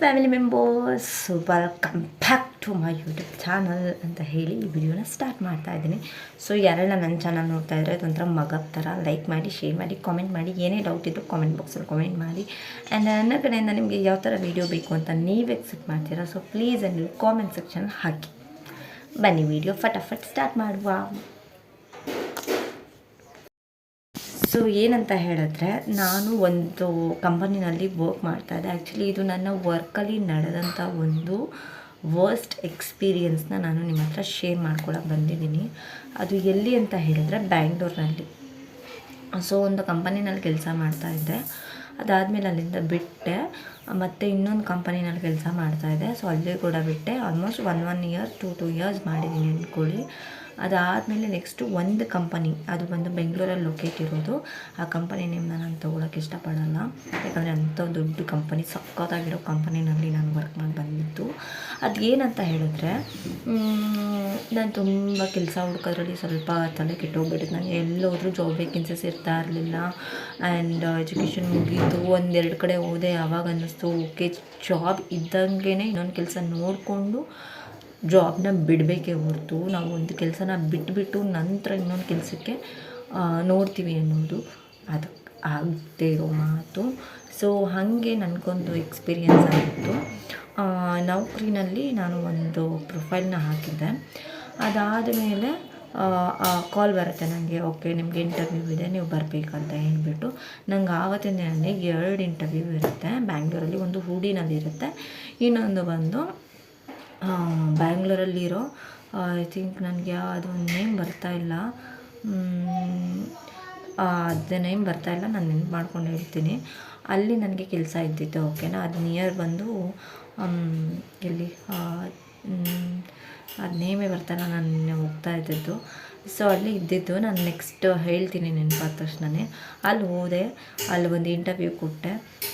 Family members welcome back to my YouTube channel ಅಂತ ಹೇಳಿ ಈ ವಿಡಿಯೋನ ಸ್ಟಾರ್ಟ್ ಮಾಡ್ತಾ ಇದ್ದೀನಿ. ಸೊ ಯಾರೆಲ್ಲ ನನ್ನ ಚಾನಲ್ ನೋಡ್ತಾ ಇದ್ರೆ ಅದೊಂಥರ ಮಗದ ಥರ ಲೈಕ್ ಮಾಡಿ ಶೇರ್ ಮಾಡಿ ಕಾಮೆಂಟ್ ಮಾಡಿ, ಏನೇ ಡೌಟ್ ಇದ್ದರೂ ಕಾಮೆಂಟ್ ಬಾಕ್ಸಲ್ಲಿ ಕಾಮೆಂಟ್ ಮಾಡಿ. ಆ್ಯಂಡ್ ನನ್ನ ಕಡೆಯಿಂದ ನಿಮಗೆ ಯಾವ ಥರ ವೀಡಿಯೋ ಬೇಕು ಅಂತ ನೀವು ಎಕ್ಸೆಪ್ಟ್ ಮಾಡ್ತೀರಾ ಸೊ ಪ್ಲೀಸ್ ಅಲ್ಲಿ ಕಾಮೆಂಟ್ ಸೆಕ್ಷನ್ ಹಾಕಿ. ಬನ್ನಿ ವಿಡಿಯೋ ಫಟಾಫಟ್ ಸ್ಟಾರ್ಟ್ ಮಾಡುವ. ಸೊ ಏನಂತ ಹೇಳಿದ್ರೆ, ನಾನು ಒಂದು ಕಂಪನಿನಲ್ಲಿ ವರ್ಕ್ ಮಾಡ್ತಾ ಇದ್ದೆ. ಆ್ಯಕ್ಚುಲಿ ಇದು ನನ್ನ ವರ್ಕಲ್ಲಿ ನಡೆದಂಥ ಒಂದು ವರ್ಸ್ಟ್ ಎಕ್ಸ್ಪೀರಿಯನ್ಸ್ನ ನಾನು ನಿಮ್ಮ ಹತ್ರ ಶೇರ್ ಮಾಡ್ಕೊಳಕ್ಕೆ ಬಂದಿದ್ದೀನಿ. ಅದು ಎಲ್ಲಿ ಅಂತ ಹೇಳಿದ್ರೆ ಬ್ಯಾಂಗ್ಳೂರ್ನಲ್ಲಿ ಸೊ ಒಂದು ಕಂಪನಿನಲ್ಲಿ ಕೆಲಸ ಮಾಡ್ತಾ ಇದ್ದೆ. ಅದಾದಮೇಲೆ ಅಲ್ಲಿಂದ ಬಿಟ್ಟೆ. ಮತ್ತು ಇನ್ನೊಂದು ಕಂಪನಿನಲ್ಲಿ ಕೆಲಸ ಮಾಡ್ತಾಯಿದ್ದೆ ಸೊ ಅಲ್ಲಿ ಕೂಡ ಬಿಟ್ಟೆ. Almost one one year two two years ಮಾಡಿದ್ದೀನಿ ಅಂದ್ಕೊಳ್ಳಿ. ಅದಾದಮೇಲೆ ನೆಕ್ಸ್ಟು ಒಂದು ಕಂಪನಿ, ಅದು ಬಂದು ಬೆಂಗಳೂರಲ್ಲಿ ಲೊಕೇಟ್ ಇರೋದು. ಆ ಕಂಪನಿ ನೇಮ್ನ ನಾನು ತೊಗೊಳಕ್ಕೆ ಇಷ್ಟಪಡಲ್ಲ. ಯಾಕಂದರೆ ಅಂಥ ದೊಡ್ಡ ಕಂಪನಿ ಸಕ್ಕತ್ತಾಗಿರೋ ಕಂಪನಿನಲ್ಲಿ ನಾನು ವರ್ಕ್ ಮಾಡಿ ಬಂದಿದ್ದು. ಅದು ಏನಂತ ಹೇಳಿದ್ರೆ ನಾನು ತುಂಬ ಕೆಲಸ ಹುಡುಕೋದ್ರಲ್ಲಿ ಸ್ವಲ್ಪ ತಲೆ ಕೆಟ್ಟೋಗ್ಬಿಟ್ಟಿತ್ತು. ನನಗೆ ಎಲ್ಲೋದ್ರೂ ಜಾಬ್ ವೇಕೆನ್ಸೀಸ್ ಇರ್ತಾ ಇರಲಿಲ್ಲ. ಆ್ಯಂಡ್ ಎಜುಕೇಷನ್ ಮುಗೀತು. ಒಂದೆರಡು ಕಡೆ ಹೋದೆ. ಅವಾಗ ಅನ್ನಿಸ್ತು, ಓಕೆ ಜಾಬ್ ಇದ್ದಂಗೆ ಇನ್ನೊಂದು ಕೆಲಸ ನೋಡಿಕೊಂಡು ಜಾಬ್ನ ಬಿಡಬೇಕೇ ಹೊರತು ನಾವು ಒಂದು ಕೆಲಸನ ಬಿಟ್ಬಿಟ್ಟು ನಂತರ ಇನ್ನೊಂದು ಕೆಲಸಕ್ಕೆ ನೋಡ್ತೀವಿ ಅನ್ನೋದು ಅದು ಆಗದೇ ಇರೋ ಮಾತು. ಸೊ ಹಾಗೆ ನನಗೊಂದು ಎಕ್ಸ್ಪೀರಿಯನ್ಸ್ ಆಗಿತ್ತು ನೌಕರಿನಲ್ಲಿ ನಾನು ಒಂದು ಪ್ರೊಫೈಲ್ನ ಹಾಕಿದ್ದೆ. ಅದಾದ ಮೇಲೆ ಕಾಲ್ ಬರುತ್ತೆ ನನಗೆ ಓಕೆ ನಿಮಗೆ ಇಂಟರ್ವ್ಯೂ ಇದೆ, ನೀವು ಬರಬೇಕಂತ ಹೇಳಿಬಿಟ್ಟು ನಂಗೆ ಆವತ್ತಿನ ನನಗೆ ಎರಡು ಇಂಟರ್ವ್ಯೂ ಇರುತ್ತೆ. ಬ್ಯಾಂಗ್ಳೂರಲ್ಲಿ ಒಂದು ಹೂಡಿನಲ್ಲಿ ಇರುತ್ತೆ ಇನ್ನೊಂದು ಬಂದು ಬ್ಯಾಂಗ್ಳೂರಲ್ಲಿರೋ ಐ ಥಿಂಕ್ ನನಗೆ ಅದು ನೇಮ್ ಬರ್ತಾ ಇಲ್ಲ. ಅದು ನೇಮ್ ಬರ್ತಾ ಇಲ್ಲ, ನಾನು ನೆನ್ಪು ಮಾಡ್ಕೊಂಡು ಹೇಳ್ತೀನಿ. ಅಲ್ಲಿ ನನಗೆ ಕೆಲಸ ಇದ್ದಿತ್ತು ಓಕೆನಾ ಅದು ನಿಯರ್ ಬಂದು ಎಲ್ಲಿ ಅದು ನೇಮೇ ಬರ್ತಾಯಿಲ್ಲ ನಾನು ಹೋಗ್ತಾ ಇದ್ದಿದ್ದು. ಸೊ ಅಲ್ಲಿ ಇದ್ದಿದ್ದು ನಾನು ನೆಕ್ಸ್ಟ್ ಹೇಳ್ತೀನಿ ನೆನಪಾದ ತಕ್ಷಣನೇ. ಅಲ್ಲಿ ಹೋದೆ, ಅಲ್ಲಿ ಒಂದು ಇಂಟರ್ವ್ಯೂ ಕೊಟ್ಟೆ.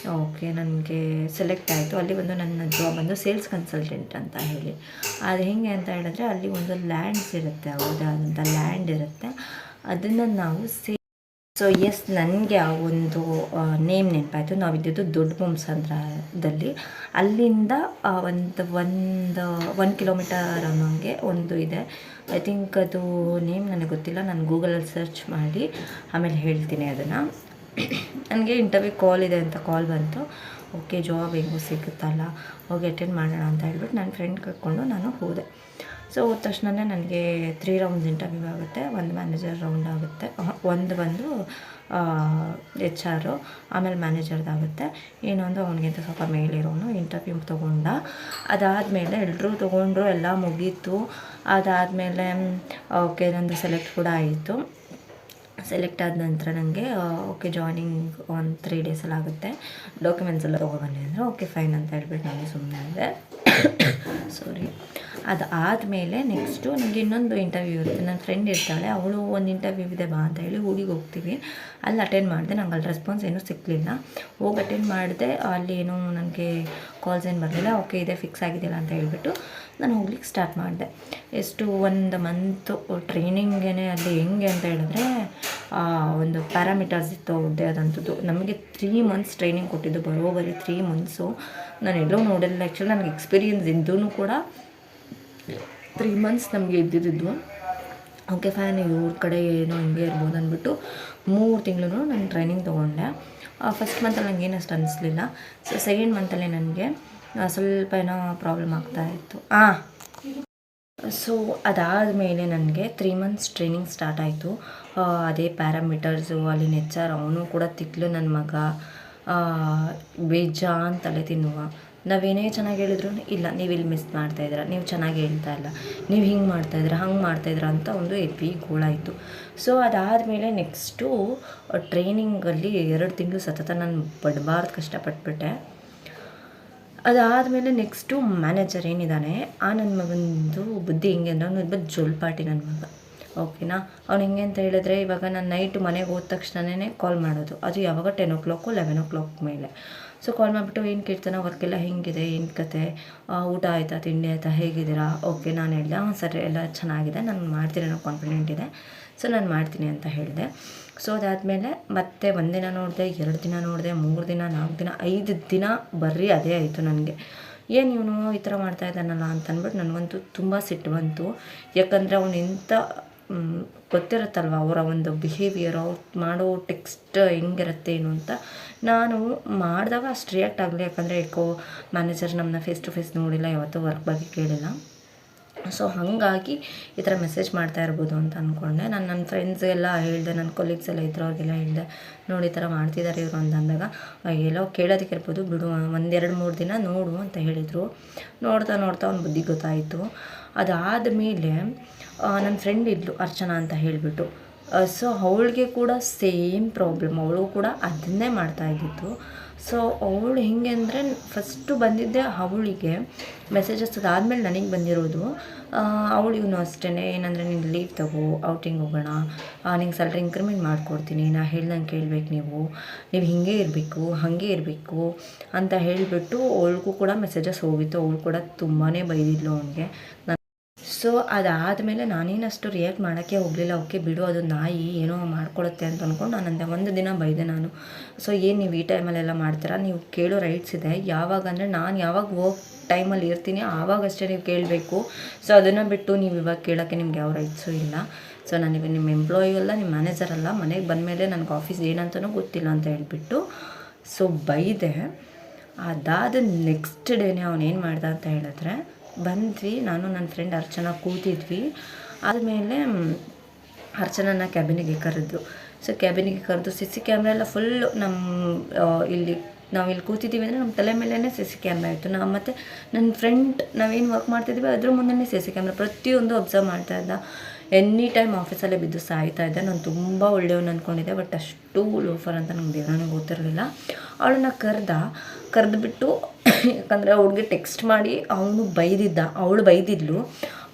ಓಕೆ ನನಗೆ ಸೆಲೆಕ್ಟ್ ಆಯಿತು. ಅಲ್ಲಿ ಒಂದು ನನ್ನ ಜಾಬ್ ಬಂದು ಸೇಲ್ಸ್ ಕನ್ಸಲ್ಟೆಂಟ್ ಅಂತ ಹೇಳಿ. ಅದು ಹೇಗೆ ಅಂತ ಹೇಳಿದ್ರೆ ಅಲ್ಲಿ ಒಂದು ಲ್ಯಾಂಡ್ಸ್ ಇರುತ್ತೆ ಹೌದಾದಂಥ ಲ್ಯಾಂಡ್ ಇರುತ್ತೆ. ಅದನ್ನು ನಾವು ಸೇ ಸೊ ಎಸ್ ನನಗೆ ಆ ಒಂದು ನೇಮ್ ನೆನಪಾಯಿತು. ನಾವಿದ್ದಿದ್ದು ದೊಡ್ಡ ಬೊಮ್ಮಸಂದ್ರದಲ್ಲಿ ಅಲ್ಲಿಂದ ಒಂದು ಒಂದು ಒನ್ ಕಿಲೋಮೀಟರ್ ಅನ್ನೋಂಗೆ ಒಂದು ಇದೆ. ಐ ಥಿಂಕ್ ಅದು ನೇಮ್ ನನಗೆ ಗೊತ್ತಿಲ್ಲ. ನಾನು ಗೂಗಲಲ್ಲಿ ಸರ್ಚ್ ಮಾಡಿ ಆಮೇಲೆ ಹೇಳ್ತೀನಿ ಅದನ್ನು. ನನಗೆ ಇಂಟರ್ವ್ಯೂ ಕಾಲ್ ಇದೆ ಅಂತ ಕಾಲ್ ಬಂತು. ಓಕೆ ಜಾಬ್ ಹೆಂಗೂ ಸಿಗುತ್ತಲ್ಲ, ಹೋಗಿ ಅಟೆಂಡ್ ಮಾಡೋಣ ಅಂತ ಹೇಳ್ಬಿಟ್ಟು ನನ್ನ ಫ್ರೆಂಡ್ ಕರ್ಕೊಂಡು ನಾನು ಹೋದೆ. ಸೊ ಹೋದ ತಕ್ಷಣವೇ ನನಗೆ ತ್ರೀ ರೌಂಡ್ಸ್ ಇಂಟರ್ವ್ಯೂ ಆಗುತ್ತೆ. ಒಂದು ಮ್ಯಾನೇಜರ್ ರೌಂಡ್ ಆಗುತ್ತೆ. ಒಂದು ಬಂದು ಎಚ್ ಆರು ಆಮೇಲೆ ಮ್ಯಾನೇಜರ್ದಾಗುತ್ತೆ ಇನ್ನೊಂದು ಅವನಿಗಿಂತ ಸ್ವಲ್ಪ ಮೇಲಿರೋನು ಇಂಟರ್ವ್ಯೂ ತೊಗೊಂಡ. ಅದಾದಮೇಲೆ ಎಲ್ಲರೂ ತೊಗೊಂಡ್ರು, ಎಲ್ಲ ಮುಗೀತು. ಅದಾದಮೇಲೆ, ಓಕೆ, ನಂದು ಸೆಲೆಕ್ಟ್ ಕೂಡ ಆಯಿತು. ಸೆಲೆಕ್ಟ್ ಆದ ನಂತರ ನನಗೆ ಓಕೆ ಜಾಯ್ನಿಂಗ್ ಒಂದು ತ್ರೀ ಡೇಸಲ್ಲಿ ಆಗುತ್ತೆ. ಡಾಕ್ಯುಮೆಂಟ್ಸ್ ಎಲ್ಲ ತೊಗೊಬನ್ನಿ ಅಂದರೆ, ಓಕೆ ಫೈನ್ ಅಂತ ಹೇಳ್ಬಿಟ್ಟು ನಾನು ಸುಮ್ಮನೆ ಆದೆ ಸಾರಿ ಅದು ಆದಮೇಲೆ ನೆಕ್ಸ್ಟು ನನಗೆ ಇನ್ನೊಂದು ಇಂಟರ್ವ್ಯೂ ಇರುತ್ತೆ. ನನ್ನ ಫ್ರೆಂಡ್ ಇರ್ತಾಳೆ. ಅವಳು ಒಂದು ಇಂಟರ್ವ್ಯೂ ಇದೆ ಬಾ ಅಂತ ಹೇಳಿ ಊರಿಗೆ ಹೋಗ್ತೀವಿ. ಅಲ್ಲಿ ಅಟೆಂಡ್ ಮಾಡಿದೆ. ನಂಗೆ ಅಲ್ಲಿ ರೆಸ್ಪಾನ್ಸ್ ಏನೂ ಸಿಕ್ಕಲಿಲ್ಲ ಹೋಗಿ ಅಟೆಂಡ್ ಮಾಡಿದೆ. ಅಲ್ಲಿ ಏನೂ ನನಗೆ ಕಾಲ್ಸ್ ಏನು ಬರಲಿಲ್ಲ. ಓಕೆ ಇದೆ ಫಿಕ್ಸ್ ಆಗಿದೆಯಲ್ಲ ಅಂತ ಹೇಳಿಬಿಟ್ಟು ನಾನು ಹೋಗ್ಲಿಕ್ಕೆ ಸ್ಟಾರ್ಟ್ ಮಾಡಿದೆ. ಎಷ್ಟು ಒಂದು ಮಂತು ಟ್ರೈನಿಂಗೇ ಅಲ್ಲಿ ಹೆಂಗೆ ಅಂತ ಹೇಳಿದ್ರೆ ಒಂದು ಪ್ಯಾರಾಮೀಟರ್ಸ್ ಇತ್ತು ಅವ್ರದ್ದೇ ಆದಂಥದ್ದು. ನಮಗೆ ತ್ರೀ ಮಂತ್ಸ್ ಟ್ರೈನಿಂಗ್ ಕೊಟ್ಟಿದ್ದು, ಬರೋಬರಿ ತ್ರೀ ಮಂತ್ಸು ನಾನು ಎಲ್ಲೋ ನೋಡಿಲ್ಲ. ಆ್ಯಕ್ಚುಲಿ ನನಗೆ ಎಕ್ಸ್ಪೀರಿಯನ್ಸ್ ಇದ್ದೂ ಕೂಡ ತ್ರೀ ಮಂತ್ಸ್ ನಮಗೆ ಇದ್ದಿದ್ದು. ಓಕೆ ಫ್ಯಾನ್ ಇವ್ರ ಕಡೆ ಏನೋ ಹಿಂಗೆ ಇರ್ಬೋದು ಅಂದ್ಬಿಟ್ಟು ಮೂರು ತಿಂಗಳು ನಾನು ಟ್ರೈನಿಂಗ್ ತೊಗೊಂಡೆ. ಫಸ್ಟ್ ಮಂತಲ್ಲಿ ನನಗೆ ಏನು ಅಷ್ಟು ಅನಿಸ್ಲಿಲ್ಲ. ಸೊ ಸೆಕೆಂಡ್ ಮಂತಲ್ಲಿ ನನಗೆ ಸ್ವಲ್ಪ ಏನೋ ಪ್ರಾಬ್ಲಮ್ ಆಗ್ತಾಯಿತ್ತು ಹಾಂ ಸೊ ಅದಾದಮೇಲೆ ನನಗೆ ತ್ರೀ ಮಂತ್ಸ್ ಟ್ರೈನಿಂಗ್ ಸ್ಟಾರ್ಟ್ ಆಯಿತು. ಅದೇ ಪ್ಯಾರಾಮೀಟರ್ಸು ಅಲ್ಲಿ ನೆಚ್ಚಾರ ಅವನು ಕೂಡ ತಿಕ್ಲು ನನ್ನ ಮಗ. ಬೇಜಾನ್ ತಲೆ ತಿನ್ನುವ. ನಾವೇನೇ ಚೆನ್ನಾಗಿ ಹೇಳಿದ್ರು, ಇಲ್ಲ, ನೀವು ಇಲ್ಲಿ ಮಿಸ್ ಮಾಡ್ತಾಯಿದ್ದೀರ ನೀವು ಚೆನ್ನಾಗಿ ಹೇಳ್ತಾ ಇಲ್ಲ, ನೀವು ಹಿಂಗೆ ಮಾಡ್ತಾಯಿದ್ದೀರ ಹಂಗೆ ಮಾಡ್ತಾಯಿದ್ದೀರ ಅಂತ ಒಂದು ಎವಿ ಗೋಳಾಯಿತು ಸೊ ಅದಾದಮೇಲೆ ನೆಕ್ಸ್ಟು ಟ್ರೈನಿಂಗಲ್ಲಿ ಎರಡು ತಿಂಗಳು ಸತತ ನಾನು ಪಡಬಾರ್ದು ಕಷ್ಟಪಟ್ಬಿಟ್ಟೆ. ಅದಾದಮೇಲೆ ನೆಕ್ಸ್ಟು ಮ್ಯಾನೇಜರ್ ಏನಿದ್ದಾನೆ ಆ ನನ್ನ ಮಗನದು ಬುದ್ಧಿ ಹೆಂಗೆ ಅಂದ್ರೆ ಅವನು ಒಬ್ಬ ಜೋಲ್ಪಾಟಿ ನನ್ನ ಮಗ. ಓಕೆನಾ ಅವ್ನು ಹೆಂಗೆ ಅಂತ ಹೇಳಿದ್ರೆ ಇವಾಗ ನಾನು ನೈಟ್ ಮನೆಗೆ ಹೋದ ತಕ್ಷಣವೇ ಕಾಲ್ ಮಾಡೋದು. ಅದು ಯಾವಾಗ ten o'clock eleven o'clock ಮೇಲೆ. ಸೊ ಕಾಲ್ ಮಾಡಿಬಿಟ್ಟು ಏನು ಕೇಳ್ತಾನೆ? ವರ್ಕೆಲ್ಲ ಹೆಂಗಿದೆ? ಏನು ಕತೆ? ಊಟ ಆಯಿತಾ? ತಿಂಡಿ ಆಯಿತಾ? ಹೇಗಿದ್ದೀರಾ? ಓಕೆ ನಾನು ಹೇಳಿದೆ ಹಾಂ ಸರಿ, ಎಲ್ಲ ಚೆನ್ನಾಗಿದೆ. ನಾನು ಮಾಡ್ತೀನಿ ಅನ್ನೋ ಕಾನ್ಫಿಡೆಂಟ್ ಇದೆ. ಸೊ ನಾನು ಮಾಡ್ತೀನಿ ಅಂತ ಹೇಳಿದೆ. ಸೊ ಅದಾದಮೇಲೆ ಮತ್ತೆ ಒಂದಿನ ನೋಡಿದೆ, ಎರಡು ದಿನ ನೋಡಿದೆ, ಮೂರು ದಿನ, ನಾಲ್ಕು ದಿನ, ಐದು ದಿನ ಬರ್ರಿ ಅದೇ ಆಯಿತು ನನಗೆ. ಏನು ಇವನು ಈ ಥರ ಮಾಡ್ತಾ ಇದ್ದಾನಲ್ಲ ಅಂತ ಅಂದ್ಬಿಟ್ಟು ನನಗಂತೂ ತುಂಬ ಸಿಟ್ಟು ಬಂತು. ಯಾಕಂದರೆ ಅವನು ಎಂಥ ಗೊತ್ತಿರುತ್ತಲ್ವ ಅವರ ಒಂದು ಬಿಹೇವಿಯರ್ ಅವ್ರು ಮಾಡೋ ಟೆಕ್ಸ್ಟ್ ಹೆಂಗಿರುತ್ತೆ ಏನು ಅಂತ. ನಾನು ಮಾಡಿದಾಗ ಅಷ್ಟು ರಿಯಾಕ್ಟ್ ಆಗಲಿ ಯಾಕಂದರೆ ಏಕೋ ಮ್ಯಾನೇಜರ್ ನಮ್ಮನ್ನ ಫೇಸ್ ಟು ಫೇಸ್ ನೋಡಿಲ್ಲ, ಯಾವತ್ತೂ ವರ್ಕ್ ಬಗ್ಗೆ ಕೇಳಿಲ್ಲ. ಸೊ ಹಾಗಾಗಿ ಈ ಥರ ಮೆಸೇಜ್ ಮಾಡ್ತಾ ಇರ್ಬೋದು ಅಂತ ಅಂದ್ಕೊಂಡೆ ನಾನು ನನ್ನ ಫ್ರೆಂಡ್ಸ್ ಎಲ್ಲ ಹೇಳಿದೆ ನನ್ನ ಕೊಲೀಗ್ಸ್ ಎಲ್ಲ ಇದ್ರು ಅವ್ರಿಗೆಲ್ಲ ಹೇಳಿದೆ, ನೋಡಿ ಈ ಥರ ಮಾಡ್ತಿದ್ದಾರೆ ಇವರು ಅಂತ ಅಂದಾಗ ಎಲ್ಲೋ ಕೇಳೋದಕ್ಕೆ ಇರ್ಬೋದು, ಬಿಡು ಒಂದೆರಡು ಮೂರು ದಿನ ನೋಡು ಅಂತ ಹೇಳಿದರು. ನೋಡ್ತಾ ನೋಡ್ತಾ ಅವ್ನ ಬುದ್ಧಿ ಗೊತ್ತಾಯಿತು. ಅದಾದ ಮೇಲೆ ನನ್ನ ಫ್ರೆಂಡ್ ಇದ್ಲು, ಅರ್ಚನಾ ಅಂತ ಹೇಳಿಬಿಟ್ಟು. ಸೊ ಅವಳಿಗೆ ಕೂಡ ಸೇಮ್ ಪ್ರಾಬ್ಲಮ್ ಅವಳು ಕೂಡ ಅದನ್ನೇ ಮಾಡ್ತಾ ಇದ್ದಿತ್ತು ಸೊ ಅವಳು ಹೇಗೆ ಅಂದರೆ ಫಸ್ಟು ಬಂದಿದ್ದೆ ಅವಳಿಗೆ ಮೆಸೇಜಸ್ ಅದಾದಮೇಲೆ ನನಗೆ ಬಂದಿರೋದು ಅವಳು ಇವನು ಅಷ್ಟೇ ಏನಂದರೆ ನೀನು ಲೀವ್ ತಗೋ ಔಟಿಂಗ್ ಹೋಗೋಣ ನಿಂಗೆ ಸ್ಯಾಲ್ರಿ ಇನ್ಕ್ರಿಮೆಂಟ್ ಮಾಡಿಕೊಡ್ತೀನಿ, ನಾ ಹೇಳ್ದಂಗೆ ಕೇಳಬೇಕು ನೀವು ನೀವು ಹಿಂಗೆ ಇರಬೇಕು, ಹಾಗೆ ಇರಬೇಕು ಅಂತ ಹೇಳಿಬಿಟ್ಟು ಅವಳಿಗೂ ಕೂಡ ಮೆಸೇಜಸ್ ಹೋಗಿತ್ತು, ಅವಳು ಕೂಡ ತುಂಬಾ ಬೈದಿದ್ಲು ಅವನಿಗೆ. ಸೊ ಅದಾದಮೇಲೆ ನಾನೇನಷ್ಟು ರಿಯಾಕ್ಟ್ ಮಾಡೋಕ್ಕೆ ಹೋಗಲಿಲ್ಲ. ಓಕೆ, ಬಿಡು, ಅದು ನಾಯಿ ಏನೋ ಮಾಡ್ಕೊಳುತ್ತೆ ಅಂತ ಅಂದ್ಕೊಂಡು ನಾನು ಅಂದೆ, ಒಂದು ದಿನ ಬೈದೆ ನಾನು. ಸೊ, ಏನು ನೀವು ಈ ಟೈಮಲ್ಲೆಲ್ಲ ಮಾಡ್ತೀರಾ? ನೀವು ಕೇಳೋ ರೈಟ್ಸ್ ಇದೆ. ಯಾವಾಗ ಅಂದರೆ ನಾನು ಯಾವಾಗ ಹೋಗಿ ಟೈಮಲ್ಲಿ ಇರ್ತೀನಿ, ಆವಾಗಷ್ಟೇ ನೀವು ಕೇಳಬೇಕು. ಸೊ, ಅದನ್ನು ಬಿಟ್ಟು ನೀವು ಇವಾಗ ಕೇಳೋಕ್ಕೆ ನಿಮ್ಗೆ ಯಾವ ರೈಟ್ಸು ಇಲ್ಲ. ಸೊ ನನಗೆ ನಿಮ್ಮ ಎಂಪ್ಲಾಯಿ ಅಲ್ಲ ನಿಮ್ಮ ಮ್ಯಾನೇಜರ್ ಅಲ್ಲ, ಮನೆಗೆ ಬಂದಮೇಲೆ ನನಗೆ ಆಫೀಸ್ ಏನಂತನೂ ಗೊತ್ತಿಲ್ಲ ಅಂತ ಹೇಳಿಬಿಟ್ಟು ಸೊ ಬೈದೆ. ಅದಾದ ನೆಕ್ಸ್ಟ್ ಡೇನೇ ಅವನೇನು ಮಾಡ್ದ ಅಂತ ಹೇಳಿದ್ರೆ ಬಂದ್ವಿ. ನಾನು ನನ್ನ ಫ್ರೆಂಡ್ ಅರ್ಚನಾ ಕೂತಿದ್ವಿ. ಆದಮೇಲೆ ಅರ್ಚನನ ಕ್ಯಾಬಿನಿಗೆ ಕರೆದ್ರು ಸೊ ಕ್ಯಾಬಿನಿಗೆ ಕರೆದು ಸಿ ಸಿ ಕ್ಯಾಮ್ರಾ ಎಲ್ಲ ಫುಲ್ಲು ನಮ್ಮ ಇಲ್ಲಿ ನಾವು ಇಲ್ಲಿ ಕೂತಿದ್ದೀವಿ ಅಂದರೆ ನಮ್ಮ ತಲೆ ಮೇಲೇ ಸಿ ಸಿ ಕ್ಯಾಮ್ರಾ ಇತ್ತು. ನಾವು ಮತ್ತು ನನ್ನ ಫ್ರೆಂಡ್ ನಾವೇನು ವರ್ಕ್ ಮಾಡ್ತಿದ್ವಿ, ಅದ್ರ ಮುಂದೆನೇ ಸಿ ಸಿ ಕ್ಯಾಮ್ರಾ ಪ್ರತಿಯೊಂದು ಅಬ್ಸರ್ವ್ ಮಾಡ್ತಾ ಇದ್ದ. ಎನಿ ಟೈಮ್ ಆಫೀಸಲ್ಲೇ ಬಿದ್ದು ಸಾಯ್ತಾ ಇದ್ದೆ. ನಾನು ತುಂಬ ಒಳ್ಳೆಯವನು ಅಂದ್ಕೊಂಡಿದ್ದೆ ಬಟ್ ಅಷ್ಟು ಲೋಫರ್ ಅಂತ ನಂಗೆ ನನಗೆ ಗೊತ್ತಿರಲಿಲ್ಲ. ಅವಳನ್ನ ಕರೆದ, ಕರೆದುಬಿಟ್ಟು, ಯಾಕಂದರೆ ಅವ್ಳಿಗೆ ಟೆಕ್ಸ್ಟ್ ಮಾಡಿ ಅವನು ಬೈದಿದ್ದ, ಅವಳು ಬೈದಿದ್ಲು.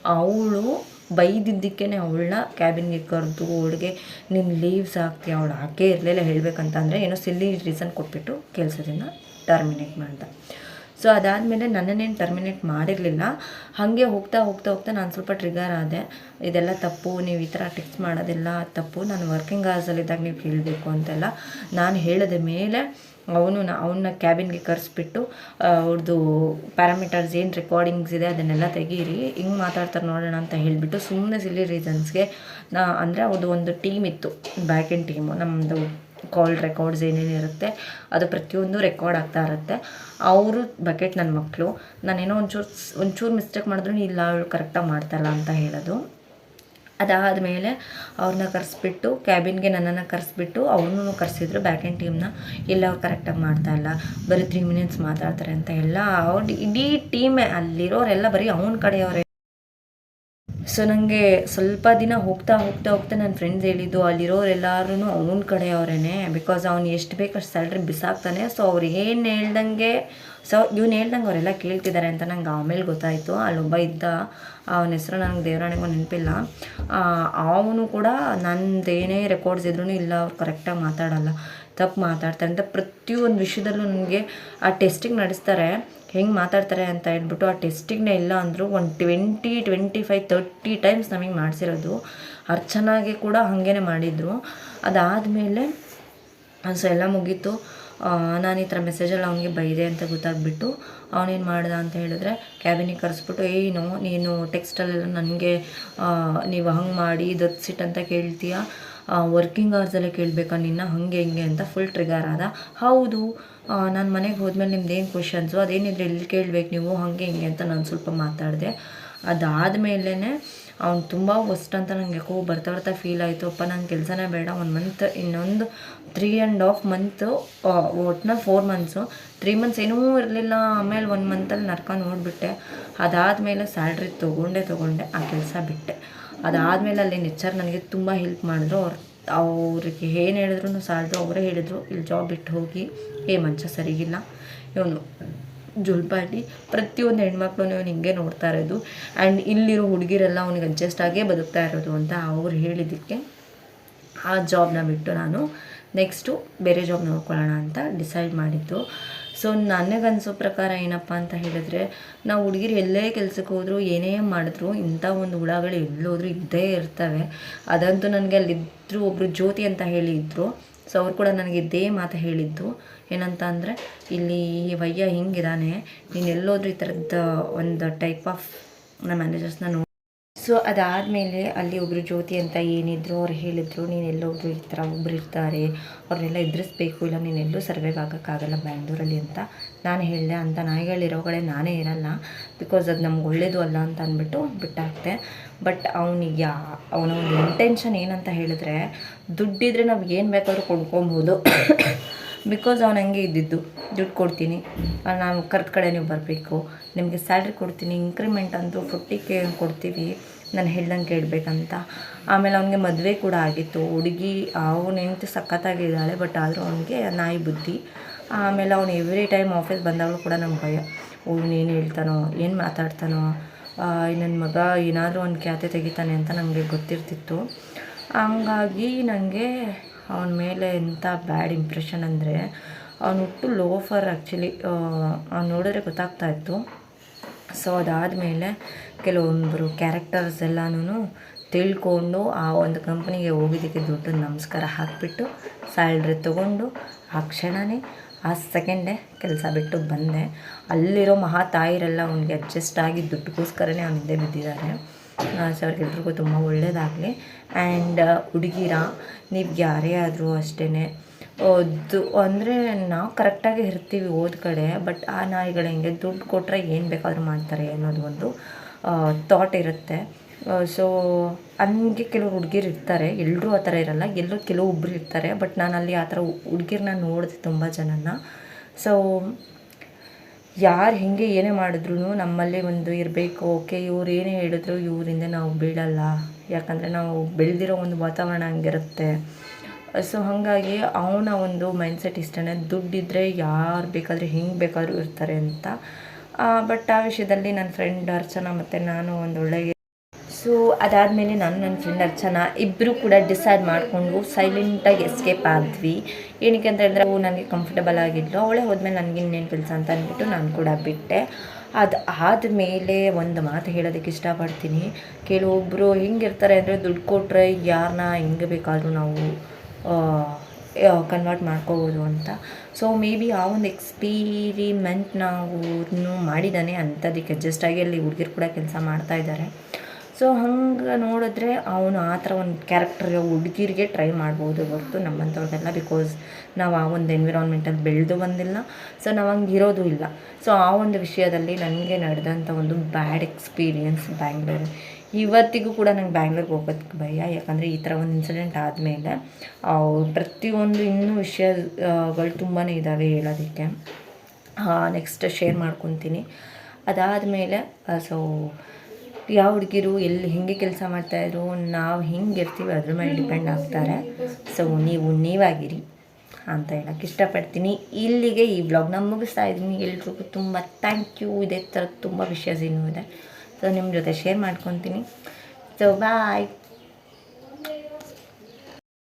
ಅವಳು ಬೈದಿದ್ದಕ್ಕೇ ಅವಳನ್ನ ಕ್ಯಾಬಿನ್ಗೆ ಕರೆದು, ಅವಳಿಗೆ, ನೀನು ಲೀವ್ಸ್ ಹಾಕ್ತಿ ಅವಳು ಹಾಕೇ ಇರಲಿಲ್ಲ, ಹೇಳಬೇಕಂತ ಅಂದರೆ ಏನೋ ಸಿಲ್ಲಿ ರೀಸನ್ ಕೊಟ್ಬಿಟ್ಟು ಕೆಲಸದಿಂದ ಟರ್ಮಿನೇಟ್ ಮಾಡ್ದ. ಸೊ ಅದಾದಮೇಲೆ ನನ್ನನ್ನೇನು ಟರ್ಮಿನೇಟ್ ಮಾಡಿರಲಿಲ್ಲ. ಹಾಗೆ ಹೋಗ್ತಾ ಹೋಗ್ತಾ ಹೋಗ್ತಾ ನಾನು ಸ್ವಲ್ಪ ಟ್ರಿಗರ್ ಆದೆ. ಇದೆಲ್ಲ ತಪ್ಪು, ನೀವು ಈ ಥರ ಟೆಕ್ಸ್ಟ್ ಮಾಡೋದೆಲ್ಲ ತಪ್ಪು, ನಾನು ವರ್ಕಿಂಗ್ ಅವರ್ಸಲ್ಲಿದ್ದಾಗ ನೀವು ಕೇಳಬೇಕು ಅಂತೆಲ್ಲ ನಾನು ಹೇಳಿದ ಮೇಲೆ ಅವನು ಅವನ್ನ ಕ್ಯಾಬಿನ್ಗೆ ಕರೆಸ್ಬಿಟ್ಟು ಅವ್ರದ್ದು ಪ್ಯಾರಾಮೀಟರ್ಸ್ ಏನು ರೆಕಾರ್ಡಿಂಗ್ಸ್ ಇದೆ ಅದನ್ನೆಲ್ಲ ತೆಗೀರಿ, ಹಿಂಗೆ ಮಾತಾಡ್ತಾರೆ ನೋಡೋಣ ಅಂತ ಹೇಳಿಬಿಟ್ಟು ಸುಮ್ಮನೆ ಸಿಲ್ಲಿ ರೀಸನ್ಸ್ಗೆ ನಾ, ಅಂದರೆ ಅವ್ರದ್ದು ಒಂದು ಟೀಮ್ ಇತ್ತು ಬ್ಯಾಕ್ ಎಂಡ್ ಟೀಮು ನಮ್ಮದು ಕಾಲ್ ರೆಕಾರ್ಡ್ಸ್ ಏನೇನಿರುತ್ತೆ ಅದು ಪ್ರತಿಯೊಂದು ರೆಕಾರ್ಡ್ ಆಗ್ತಾ ಇರುತ್ತೆ. ಅವರು ಬಕೆಟ್ ನನ್ನ ಮಕ್ಕಳು ನಾನೇನೋ ಒಂಚೂರು ಒಂಚೂರು ಮಿಸ್ಟೇಕ್ ಮಾಡಿದ್ರು ಇಲ್ಲ, ಅವಳು ಕರೆಕ್ಟಾಗಿ ಮಾಡ್ತಾಯಿಲ್ಲ ಅಂತ ಹೇಳೋದು. ಅದಾದಮೇಲೆ ಅವ್ರನ್ನ ಕರೆಸ್ಬಿಟ್ಟು ಕ್ಯಾಬಿನ್ಗೆ ನನ್ನನ್ನು ಕರೆಸ್ಬಿಟ್ಟು, ಅವ್ರನ್ನೂ ಕರೆಸಿದ್ರು ಬ್ಯಾಕ್ ಎಂಡ್ ಟೀಮ್ನ ಇಲ್ಲ ಅವ್ರು ಕರೆಕ್ಟಾಗಿ ಮಾಡ್ತಾ ಇಲ್ಲ, ಬರೀ ತ್ರೀ ಮಿನಿಟ್ಸ್ ಮಾತಾಡ್ತಾರೆ ಅಂತ ಎಲ್ಲ, ಅವ್ರು ಇಡೀ ಟೀಮೇ ಅಲ್ಲಿರೋರೆಲ್ಲ ಬರೀ ಅವನ ಕಡೆಯವರೇ. ಸೊ ನನಗೆ ಸ್ವಲ್ಪ ದಿನ ಹೋಗ್ತಾ ಹೋಗ್ತಾ ಹೋಗ್ತಾ ನನ್ನ ಫ್ರೆಂಡ್ಸ್ ಹೇಳಿದ್ದು ಅಲ್ಲಿರೋರೆಲ್ಲರೂ ಅವನ ಕಡೆಯವರೇ ಬಿಕಾಸ್ ಅವ್ನು ಎಷ್ಟು ಬೇಕಷ್ಟು ಸ್ಯಾಲ್ರಿ ಬಿಸಾಕ್ತಾನೆ. ಸೊ ಅವ್ರು ಏನು ಹೇಳ್ದಂಗೆ ಸೊ ಇವ್ನು ಹೇಳ್ದಂಗೆ ಅವರೆಲ್ಲ ಕೇಳ್ತಿದ್ದಾರೆ ಅಂತ ನಂಗೆ ಆಮೇಲೆ ಗೊತ್ತಾಯಿತು. ಅಲ್ಲೊಬ್ಬ ಇದ್ದ, ಅವನ ಹೆಸರು ನನಗೆ ದೇವರಾಣಿಗೂ ನೆನಪಿಲ್ಲ. ಅವನು ಕೂಡ ನಂದೇನೇ ರೆಕಾರ್ಡ್ಸ್ ಇದ್ರೂ ಇಲ್ಲ, ಅವ್ರು ಕರೆಕ್ಟಾಗಿ ಮಾತಾಡಲ್ಲ. ತಪ್ಪು ಮಾತಾಡ್ತಾರೆ ಅಂತ ಪ್ರತಿಯೊಂದು ವಿಷಯದಲ್ಲೂ ನನಗೆ ಆ ಟೆಸ್ಟಿಂಗ್ ನಡೆಸ್ತಾರೆ. ಹೆಂಗೆ ಮಾತಾಡ್ತಾರೆ ಅಂತ ಹೇಳ್ಬಿಟ್ಟು ಆ ಟೆಸ್ಟಿಂಗ್ನೇ ಇಲ್ಲ ಅಂದರೂ ಒಂದು twenty twenty five thirty times ನಮಗೆ ಮಾಡಿಸಿರೋದು. ಅರ್ಚನಾಗೆ ಕೂಡ ಹಾಗೇ ಮಾಡಿದರು. ಅದಾದಮೇಲೆ ಸೊ ಎಲ್ಲ ಮುಗೀತು. ನಾನು ಈ ಥರ ಮೆಸೇಜಲ್ಲಿ ಅವನಿಗೆ ಬೈದೆ ಅಂತ ಗೊತ್ತಾಗ್ಬಿಟ್ಟು ಅವನೇನು ಮಾಡ್ದ ಅಂತ ಹೇಳಿದ್ರೆ ಕ್ಯಾಬಿನಿಗೆ ಕರೆಸ್ಬಿಟ್ಟು ಏನು ನೀನು ಟೆಕ್ಸ್ಟಲ್ಲೆಲ್ಲ ನನಗೆ ನೀವು ಹಂಗೆ ಮಾಡಿ ದೊಡ್ಸಿಟ್ ಅಂತ ಕೇಳ್ತೀಯ? ವರ್ಕಿಂಗ್ ಅವರ್ಸಲ್ಲೇ ಕೇಳಬೇಕಾ, ನಿನ್ನ ಹಾಗೆ ಹಿಂಗೆ ಅಂತ ಫುಲ್ ಟ್ರಿಗರ್ ಆದ. ಹೌದು ನಾನು ಮನೆಗೆ ಹೋದ್ಮೇಲೆ ನಿಮ್ದು ಏನು ಕ್ವಶನ್ಸು ಅದೇನಿದ್ರೆ ಎಲ್ಲಿ ಕೇಳಬೇಕು ನೀವು? ಹಾಗೆ ಹಿಂಗೆ ಅಂತ ನಾನು ಸ್ವಲ್ಪ ಮಾತಾಡಿದೆ. ಅದಾದಮೇಲೆ ಅವ್ನು ತುಂಬ ವರ್ಸ್ಟ್ ಅಂತ ನನಗೆ ಯಾಕೋ ಬರ್ತಾ ಬರ್ತಾ ಫೀಲ್ ಆಯಿತು. ಅಪ್ಪ ನನ್ನ ಕೆಲಸನೇ ಬೇಡ. ಒಂದು ಮಂತ್ ಇನ್ನೊಂದು ತ್ರೀ ಆ್ಯಂಡ್ ಹಾಫ್ ಮಂತು ಒಟ್ನಲ್ಲಿ ಫೋರ್ ಮಂತ್ಸು ತ್ರೀ ಮಂತ್ಸ್ ಏನೂ ಇರಲಿಲ್ಲ. ಆಮೇಲೆ ಒನ್ ಮಂತಲ್ಲಿ ನರ್ಕ ನೋಡಿಬಿಟ್ಟೆ. ಅದಾದಮೇಲೆ ಸ್ಯಾಲ್ರಿ ತೊಗೊಂಡೆ ತೊಗೊಂಡೆ, ಆ ಕೆಲಸ ಬಿಟ್ಟೆ. ಅದಾದಮೇಲೆ ಅಲ್ಲಿ ನೆಚ್ಚರ್ ನನಗೆ ತುಂಬ ಹೆಲ್ಪ್ ಮಾಡಿದ್ರು. ಅವ್ರು ಅವ್ರಿಗೆ ಏನು ಹೇಳಿದ್ರು ಸಾಲದು ಅವರೇ ಹೇಳಿದರು. ಇಲ್ಲಿ ಜಾಬ್ ಬಿಟ್ಟು ಹೋಗಿ, ಏ ಮಂಚ ಸರಿಗಿಲ್ಲ. ಇವನು ಜುಲ್ಬಾಡಿ ಪ್ರತಿಯೊಂದು ಹೆಣ್ಮಕ್ಳು ಇವನು ಹಿಂಗೆ ನೋಡ್ತಾ ಇರೋದು. ಆ್ಯಂಡ್ ಇಲ್ಲಿರೋ ಹುಡುಗಿರೆಲ್ಲ ಅವ್ನಿಗೆ ಅಡ್ಜಸ್ಟ್ ಆಗೇ ಬದುಕ್ತಾ ಇರೋದು ಅಂತ ಅವ್ರು ಹೇಳಿದ್ದಕ್ಕೆ ಆ ಜಾಬ್ನ ಬಿಟ್ಟು ನಾನು ನೆಕ್ಸ್ಟು ಬೇರೆ ಜಾಬ್ ನೋಡ್ಕೊಳ್ಳೋಣ ಅಂತ ಡಿಸೈಡ್ ಮಾಡಿದ್ದು. ಸೊ ನನಗನ್ಸೋ ಪ್ರಕಾರ ಏನಪ್ಪ ಅಂತ ಹೇಳಿದ್ರೆ, ನಾವು ಹುಡುಗಿರು ಎಲ್ಲೇ ಕೆಲ್ಸಕ್ಕೆ ಹೋದ್ರು, ಏನೇ ಮಾಡಿದ್ರು, ಇಂಥ ಒಂದು ಹುಳಗಳು ಎಲ್ಲೋದ್ರೂ ಇದ್ದೇ ಇರ್ತವೆ. ಅದಂತೂ ನನಗೆ ಅಲ್ಲಿದ್ದರು ಒಬ್ಬರು ಜ್ಯೋತಿ ಅಂತ ಹೇಳಿದ್ರು. ಸೊ ಅವ್ರು ಕೂಡ ನನಗೆ ಇದೇ ಮಾತು ಹೇಳಿದ್ದು. ಏನಂತ ಅಂದರೆ, ಇಲ್ಲಿ ವಯ್ಯ ಹಿಂಗಿದ್ದಾನೆ ನೀನು ಎಲ್ಲೋದ್ರೂ ಈ ಥರದ್ದು ಒಂದು ಟೈಪ್ ಆಫ್ ನಮ್ಮ ಮ್ಯಾನೇಜರ್ಸ್ನ ನೋಡಿ ಸೊ ಅದಾದಮೇಲೆ ಅಲ್ಲಿ ಒಬ್ಬರು ಜ್ಯೋತಿ ಅಂತ ಏನಿದ್ರು ಅವ್ರು ಹೇಳಿದರು ನೀನು ಎಲ್ಲೊಬ್ರು ಈ ಥರ ಒಬ್ರು ಇರ್ತಾರೆ, ಅವ್ರನ್ನೆಲ್ಲ ಎದುರಿಸ್ಬೇಕು, ಇಲ್ಲ ನೀನು ಎಲ್ಲೂ ಸರ್ವೈವ್ ಆಗೋಕ್ಕಾಗಲ್ಲ ಬ್ಯಾಂಗ್ಳೂರಲ್ಲಿ ಅಂತ ನಾನು ಹೇಳಿದೆ. ಅಂತ ನಾಯಿಗಳಿರೋ ಕಡೆ ನಾನೇ ಇರಲ್ಲ ಬಿಕಾಸ್ ಅದು ನಮ್ಗೆ ಒಳ್ಳೇದು ಅಲ್ಲ ಅಂತ ಅಂದ್ಬಿಟ್ಟು ಬಿಟ್ಟಾಕ್ತೆ. ಬಟ್ ಅವನಿಗೆ ಯಾ, ಅವನ ಒಂದು ಇಂಟೆನ್ಷನ್ ಏನಂತ ಹೇಳಿದ್ರೆ, ದುಡ್ಡಿದ್ರೆ ನಾವು ಏನು ಬೇಕಾದ್ರೂ ಕೊಂಡ್ಕೊಬೋದು. ಬಿಕಾಸ್ ಅವ್ನು ಹಂಗೆ ಇದ್ದಿದ್ದು, ದುಡ್ಡು ಕೊಡ್ತೀನಿ. ನಾನು ಕರೆಕ್ಟ್ ಕಡೆ ನೀವು ಬರಬೇಕು. ನಿಮಗೆ ಸ್ಯಾಲ್ರಿ ಕೊಡ್ತೀನಿ ಇಂಕ್ರಿಮೆಂಟ್ ಅಂತೂ ಫಿಫ್ಟಿ ಕೆ ಕೊಡ್ತೀವಿ. ನಾನು ಹೇಳ್ದಂಗೆ ಕೇಳಬೇಕಂತ. ಆಮೇಲೆ ಅವನಿಗೆ ಮದುವೆ ಕೂಡ ಆಗಿತ್ತು. ಹುಡುಗಿ, ಅವನ ಹೆಂಡತಿ ಸಖತ್ತಾಗಿದ್ದಾಳೆ ಬಟ್ ಆದರೂ ಅವನಿಗೆ ನಾಯಿ ಬುದ್ಧಿ. ಆಮೇಲೆ ಅವನು ಎವ್ರಿ ಟೈಮ್ ಆಫೀಸ್ ಬಂದಾಗಲೂ ಕೂಡ ನಮ್ಮ ಭಯ. ಏನು ಹೇಳ್ತಾನೋ, ಏನು ಮಾತಾಡ್ತಾನೋ ನನ್ನ ಮಗ ಏನಾದರೂ ಒಂದು ಖ್ಯಾತೆ ತೆಗಿತಾನೆ ಅಂತ ನನಗೆ ಗೊತ್ತಿರ್ತಿತ್ತು. ಹಂಗಾಗಿ ನನಗೆ ಅವನ ಮೇಲೆ ಎಂಥ ಬ್ಯಾಡ್ ಇಂಪ್ರೆಷನ್ ಅಂದರೆ, ಅವನು ಹುಟ್ಟು ಲೋಫರ್ ಆ್ಯಕ್ಚುಲಿ ಅವ್ನು ನೋಡಿದ್ರೆ ಗೊತ್ತಾಗ್ತಾ ಇತ್ತು. ಸೊ ಅದಾದಮೇಲೆ ಕೆಲವೊಬ್ಬರು ಕ್ಯಾರೆಕ್ಟರ್ಸ್ ಎಲ್ಲನೂ ತಿಳ್ಕೊಂಡು ಆ ಒಂದು ಕಂಪ್ನಿಗೆ ಹೋಗಿದ್ದಕ್ಕೆ ದುಡ್ಡು ನಮಸ್ಕಾರ ಹಾಕಿಬಿಟ್ಟು ಸ್ಯಾಲ್ರಿ ತೊಗೊಂಡು ಆ ಕ್ಷಣವೇ ಆ ಸೆಕೆಂಡೇ ಕೆಲಸ ಬಿಟ್ಟು ಬಂದೆ. ಅಲ್ಲಿರೋ ಮಹಾ ತಾಯಿರೆಲ್ಲ ಅವ್ನಿಗೆ ಅಡ್ಜಸ್ಟ್ ಆಗಿ ದುಡ್ಡುಗೋಸ್ಕರನೇ ಅವ್ನ ಹಿಂದೆ ಬಿದ್ದಿದ್ದಾರೆ. ಸೊ ಅವ್ರಿಗೆಲ್ರಿಗೂ ತುಂಬ ಒಳ್ಳೆಯದಾಗಲಿ ಆ್ಯಂಡ್ ಹುಡುಗಿರ, ನೀವು ಯಾರೇ ಆದರೂ ಅಷ್ಟೇ ಅದು ಅಂದರೆ ನಾವು ಕರೆಕ್ಟಾಗಿ ಇರ್ತೀವಿ ಹೋದ ಕಡೆ ಬಟ್ ಆ ನಾಯಿಗಳು ಹೆಂಗೆ ದುಡ್ಡು ಕೊಟ್ಟರೆ ಏನು ಬೇಕಾದರೂ ಮಾಡ್ತಾರೆ ಅನ್ನೋದು ಒಂದು ಥಾಟ್ ಇರುತ್ತೆ. ಸೊ ಹಂಗೆ ಕೆಲವು ಹುಡುಗಿರು ಇರ್ತಾರೆ ಎಲ್ಲರೂ ಆ ಥರ ಇರಲ್ಲ, ಎಲ್ಲೋ ಕೆಲವೊಬ್ರು ಇರ್ತಾರೆ ಬಟ್ ನಾನು ಅಲ್ಲಿ ಆ ಥರ ಹುಡುಗಿರನ್ನ ನೋಡಿದೆ ತುಂಬ ಜನನ. ಸೊ ಯಾರು ಹೇಗೆ ಏನೇ ಮಾಡಿದ್ರು ನಮ್ಮಲ್ಲಿ ಒಂದು ಇರಬೇಕು. ಓಕೆ, ಇವ್ರು ಏನೇ ಹೇಳಿದ್ರು ಇವರಿಂದ ನಾವು ಬೀಳಲ್ಲ. ಯಾಕಂದರೆ ನಾವು ಬೆಳೆದಿರೋ ಒಂದು ವಾತಾವರಣ ಹಂಗಿರುತ್ತೆ. ಸೊ ಹಾಗಾಗಿ ಅವನ ಒಂದು ಮೈಂಡ್ಸೆಟ್ ಇಷ್ಟನೇ ದುಡ್ಡಿದ್ದರೆ ಯಾರು ಬೇಕಾದರೂ ಹೆಂಗೆ ಬೇಕಾದರೂ ಇರ್ತಾರೆ ಅಂತ. ಬಟ್ ಆ ವಿಷಯದಲ್ಲಿ ನನ್ನ ಫ್ರೆಂಡ್ ಅರ್ಚನಾ ಮತ್ತು ನಾನು ಒಂದು ಒಳ್ಳೆಯ ಸೊ ಅದಾದಮೇಲೆ ನಾನು ನನ್ನ ಫ್ರೆಂಡ್ ಅರ್ಚನಾ ಇಬ್ಬರು ಕೂಡ ಡಿಸೈಡ್ ಮಾಡಿಕೊಂಡು ಸೈಲೆಂಟಾಗಿ ಎಸ್ಕೇಪ್ ಆದ್ವಿ. ಏನಕ್ಕೆ ಅಂತ ಹೇಳಿದ್ರೆ ಅವು ನನಗೆ ಕಂಫರ್ಟಬಲ್ ಆಗಿದ್ಲು. ಅವಳೇ ಹೋದ್ಮೇಲೆ ನನಗೆ ಇನ್ನೇನು ಕೆಲಸ ಅಂತ ಅಂದ್ಬಿಟ್ಟು ನಾನು ಕೂಡ ಬಿಟ್ಟೆ. ಅದು ಆದಮೇಲೆ ಒಂದು ಮಾತು ಹೇಳೋದಕ್ಕೆ ಇಷ್ಟಪಡ್ತೀನಿ. ಕೆಲವೊಬ್ಬರು ಹೆಂಗಿರ್ತಾರೆ ಅಂದರೆ ದುಡ್ಡು ಕೊಟ್ಟರೆ ಯಾರನ್ನ ಹೆಂಗೆ ಬೇಕಾದರೂ ನಾವು ಕನ್ವರ್ಟ್ ಮಾಡ್ಕೋಬೋದು ಅಂತ. ಸೊ ಮೇ ಬಿ ಆ ಒಂದು ಎಕ್ಸ್ಪೀರಿಮೆಂಟ್ ನಾವು ಮಾಡಿದ್ದಾನೆ ಅಂಥದಕ್ಕೆ ಅಡ್ಜಸ್ಟ್ ಆಗಿ ಅಲ್ಲಿ ಹುಡುಗಿರು ಕೂಡ ಕೆಲಸ ಮಾಡ್ತಾ ಇದ್ದಾರೆ ಸೊ ಹಂಗೆ ನೋಡಿದ್ರೆ ಅವನು ಆ ಥರ ಒಂದು ಕ್ಯಾರೆಕ್ಟರ್ ಹುಡುಗಿರಿಗೆ ಟ್ರೈ ಮಾಡ್ಬೋದು ಹೊರತು ನಮ್ಮಂಥವ್ರಿಗೆಲ್ಲ ಬಿಕಾಸ್ ನಾವು ಆ ಒಂದು ಎನ್ವಿರಾನ್ಮೆಂಟಲ್ಲಿ ಬೆಳೆದು ಬಂದಿಲ್ಲ. ಸೊ ನಾವು ಹಂಗೆ ಇರೋದು ಇಲ್ಲ. ಸೊ ಆ ಒಂದು ವಿಷಯದಲ್ಲಿ ನನಗೆ ನಡೆದಂಥ ಒಂದು ಬ್ಯಾಡ್ ಎಕ್ಸ್ಪೀರಿಯನ್ಸ್ ಬ್ಯಾಂಗ್ಳೂರು ಇವತ್ತಿಗೂ ಕೂಡ ನಂಗೆ ಬ್ಯಾಂಗ್ಳೂರ್ಗೆ ಹೋಗೋದಕ್ಕೆ ಭಯ. ಯಾಕಂದರೆ ಈ ಥರ ಒಂದು ಇನ್ಸಿಡೆಂಟ್ ಆದಮೇಲೆ ಪ್ರತಿಯೊಂದು ಇನ್ನೂ ವಿಷಯಗಳು ತುಂಬಾ ಇದ್ದಾವೆ ಹೇಳೋದಕ್ಕೆ. ನೆಕ್ಸ್ಟ್ ಶೇರ್ ಮಾಡ್ಕೊತೀನಿ. ಅದಾದಮೇಲೆ ಸೊ ಯಾವ ಹುಡುಗಿರು ಎಲ್ಲಿ ಹೆಂಗೆ ಕೆಲಸ ಮಾಡ್ತಾಯಿದ್ರು ನಾವು ಹೆಂಗೆ ಇರ್ತೀವಿ ಅದ್ರ ಮೇಲೆ ಡಿಪೆಂಡ್ ಆಗ್ತಾರೆ. ಸೊ ನೀವು ನೀವಾಗಿರಿ ಅಂತ ಹೇಳಕ್ಕೆ ಇಷ್ಟಪಡ್ತೀನಿ. ಇಲ್ಲಿಗೆ ಈ ಬ್ಲಾಗ್ನ ಮುಗಿಸ್ತಾ ಇದ್ದೀನಿ. ಎಲ್ರಿಗೂ ತುಂಬ ಥ್ಯಾಂಕ್ ಯು ಇದೇ ಥರ ತುಂಬ ವಿಷಯಸ್ ಇನ್ನೂ ಇದೆ. ಸೊ ನಿಮ್ಮ ಜೊತೆ ಶೇರ್ ಮಾಡ್ಕೊತೀನಿ. So bye